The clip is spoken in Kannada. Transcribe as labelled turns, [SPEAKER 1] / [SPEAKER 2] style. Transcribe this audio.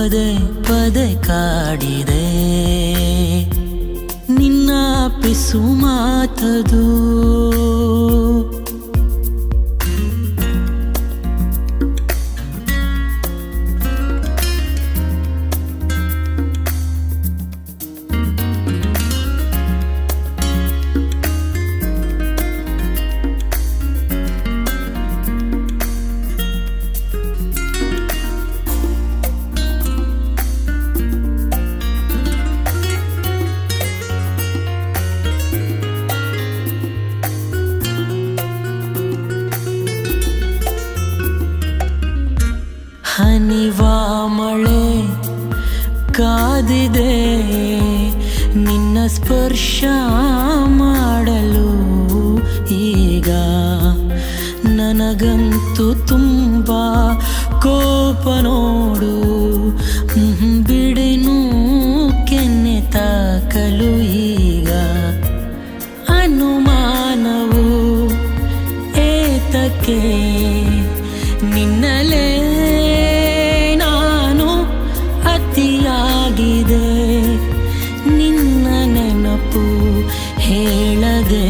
[SPEAKER 1] ಪದೇ ಪದೇ ಕಾಡಿದೆ. ನಿನ್ನ ಪಿಸು ಮಾತದು. ಹನಿವ ಮಳೆ ಕಾದಿದೆ, ನಿನ್ನ ಸ್ಪರ್ಶ ಮಾಡಲು ಈಗ ನನಗಂತೂ ತುಂಬ ಕೋಪ ನೋಡು. ಬಿಡಿನು ಕೆನ್ನೆ ತಾಕಲು ಈಗ ಅನುಮಾನವು ಏತಕ್ಕೆ ನಿನ್ನಲೇ ಅತಿಯಾಗಿದೆ ನಿನ್ನ ನೆನಪು ಹೇಳದೆ